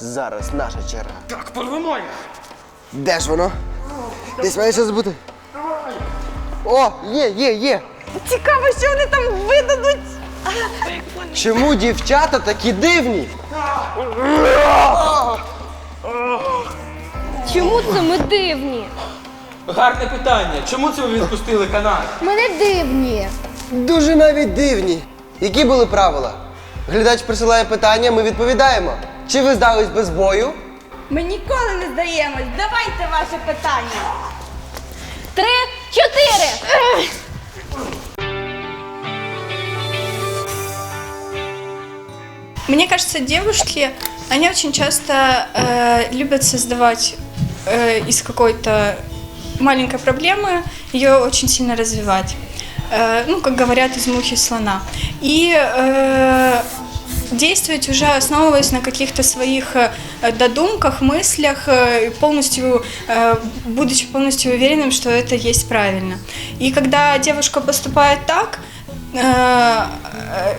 зараз наша черга. Так, порвемо їх. Де ж воно? Десь має щось бути. О, є, є, є. Цікаво, що вони там видадуть. Чому дівчата такі дивні? Чому це ми дивні? Гарне питання. Чому це ви відпустили канат? Ми не дивні. Дуже навіть дивні. Які були правила? Глядач присилає питання, ми відповідаємо. Чи ви здались без бою? Ми ніколи не здаємось. Давайте ваше питання. Три, чотири. Мне кажется, девушки, они очень часто э, любят создавать э, из какой-то маленькой проблемы, ее очень сильно развивать. Э, ну, как говорят, из мухи слона. И э, действовать уже основываясь на каких-то своих э, додумках, мыслях, э, и полностью, э, будучи полностью уверенным, что это есть правильно. И когда девушка поступает так, э, э,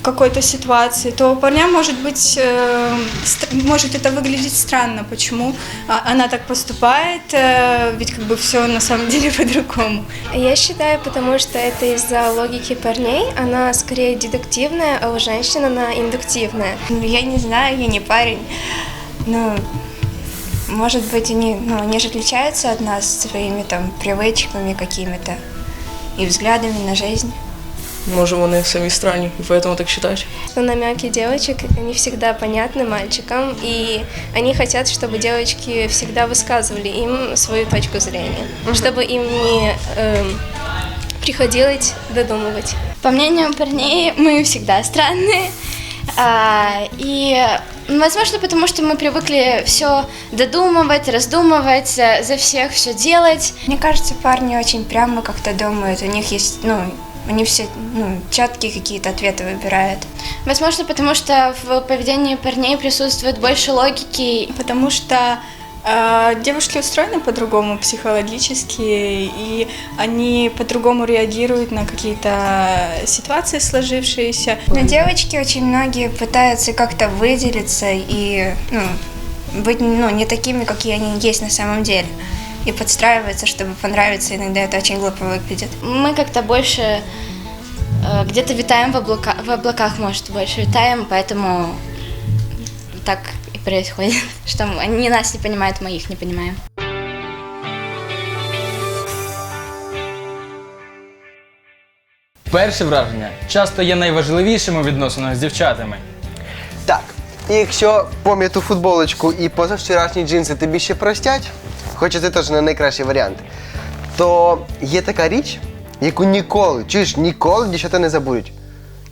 в какой-то ситуации, то парням может быть, э, стр- может это выглядеть странно, почему а, она так поступает, э, ведь как бы все на самом деле по-другому. Я считаю, потому что это из-за логики парней. Она скорее дедуктивная, а у женщин она индуктивная. Ну, Я не знаю, я не парень. Ну, может быть, они, ну, они же отличаются от нас своими там привычками какими-то и взглядами на жизнь. Може, вони самі странні і поэтому так считають. Но намеки девочек не всегда понятны мальчикам, и они хотят, чтобы девочки всегда высказывали им свою точку зрения, чтобы им не эм, приходилось додумывать. По мнению парней, мы всегда странные. А, и, возможно, потому что мы привыкли все додумывать, раздумывать, э, за всех все делать. Мне кажется, парни очень прямо как-то думают. У них есть, ну, они все ну, четкие какие-то ответы выбирают. Возможно, потому что в поведении парней присутствует больше логики. Потому что э, девушки устроены по-другому психологически, и они по-другому реагируют на какие-то ситуации сложившиеся. Но девочки очень многие пытаются как-то выделиться и ну, быть ну, не такими, какие они есть на самом деле. И подстраиваться, чтобы понравиться, иногда это очень глупо выглядит. Мы как-то больше э, где-то витаем в, облака, в облаках, может, больше витаем, поэтому так и происходит, что они нас не понимают, мы их не понимаем. Перше враження часто є найважливішим у відносинах з дівчатами. Так. І якщо пом'яту футболочку і позавчорашні джинси тобі ще простять, хоча це теж не найкращий варіант, то є така річ, яку ніколи, чуєш, ніколи дівчата не забудуть.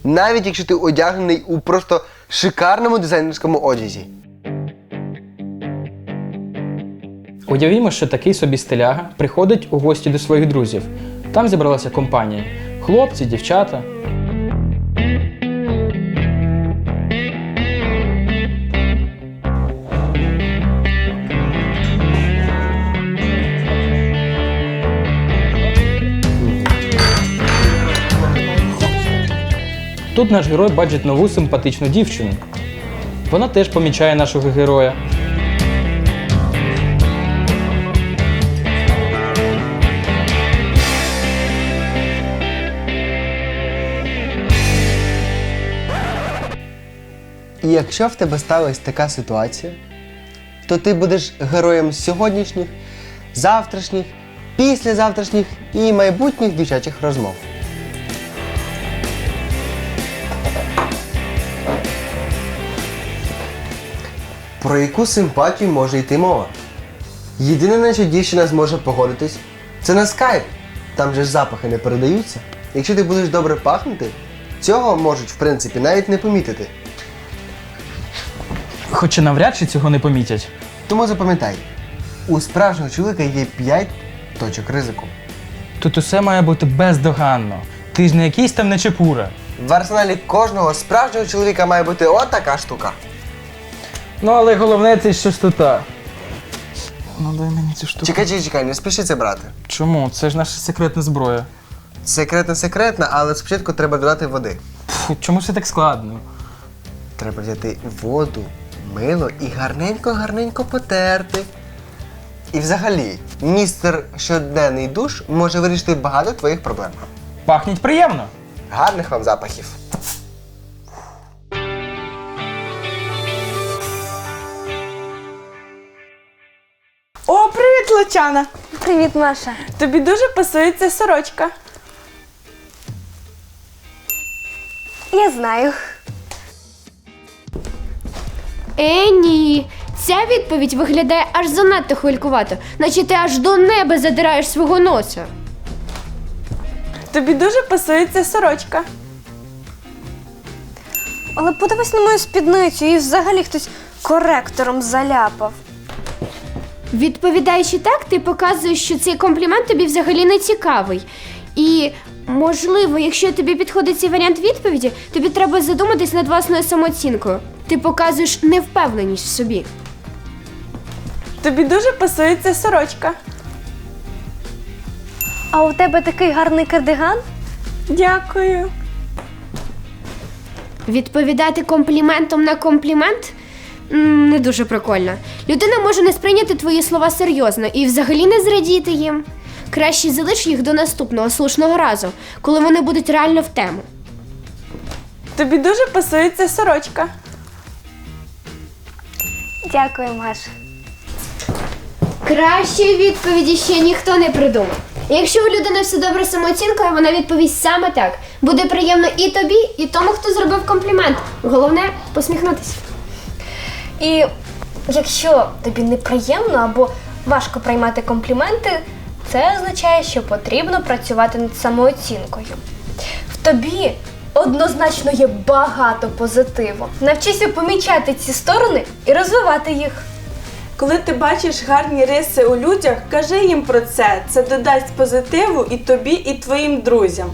Навіть якщо ти одягнений у просто шикарному дизайнерському одязі. Уявімо, що такий собі стиляга приходить у гості до своїх друзів. Там зібралася компанія: хлопці, дівчата. Тут наш герой бачить нову симпатичну дівчину. Вона теж помічає нашого героя. І якщо в тебе сталася така ситуація, то ти будеш героєм сьогоднішніх, завтрашніх, післязавтрашніх і майбутніх дівчачих розмов. Про яку симпатію може йти мова? Єдине, на що дівчина зможе погодитись, це на скайп. Там же ж запахи не передаються. Якщо ти будеш добре пахнути, цього можуть, в принципі, навіть не помітити. Хоча навряд чи цього не помітять. Тому запам'ятай, у справжнього чоловіка є 5 точок ризику. Тут усе має бути бездоганно. Ти ж не якийсь там нечепура. В арсеналі кожного справжнього чоловіка має бути от така штука. Ну, але головне це щось тут. Ну, дай мені цю штуку. Чекай, чекай, чекай, не спіши це брати. Чому? Це ж наша секретна зброя. Секретна секретна, але спочатку треба додати води. Фу, чому все так складно? Треба взяти воду, мило і гарненько-гарненько потерти. І взагалі, містер щоденний душ може вирішити багато твоїх проблем. Пахніть приємно. Гарних вам запахів! Привіт, Лучана! Привіт, Маша. Тобі дуже пасує ця сорочка. Я знаю. Е, ні. Ця відповідь виглядає аж занадто хвилькувато, наче ти аж до неба задираєш свого носа. Тобі дуже пасує ця сорочка. Але подивись на мою спідницю, її взагалі хтось коректором заляпав. Відповідаючи так, ти показуєш, що цей комплімент тобі взагалі не цікавий. І, можливо, якщо тобі підходить цей варіант відповіді, тобі треба задуматись над власною самооцінкою. Ти показуєш невпевненість в собі. Тобі дуже пасує ця сорочка. А у тебе такий гарний кардиган? Дякую. Відповідати компліментом на комплімент М, не дуже прикольно. Людина може не сприйняти твої слова серйозно і взагалі не зрадіти їм. Краще залиш їх до наступного слушного разу, коли вони будуть реально в тему. Тобі дуже пасує ця сорочка. Дякую, Маша. Кращої відповіді ще ніхто не придумав. Якщо у людини все добре з самооцінкою, вона відповість саме так. Буде приємно і тобі, і тому, хто зробив комплімент. Головне посміхнутися. І якщо тобі неприємно або важко приймати компліменти, це означає, що потрібно працювати над самооцінкою. В тобі однозначно є багато позитиву. Навчися помічати ці сторони і розвивати їх. Коли ти бачиш гарні риси у людях, кажи їм про це. Це додасть позитиву і тобі, і твоїм друзям.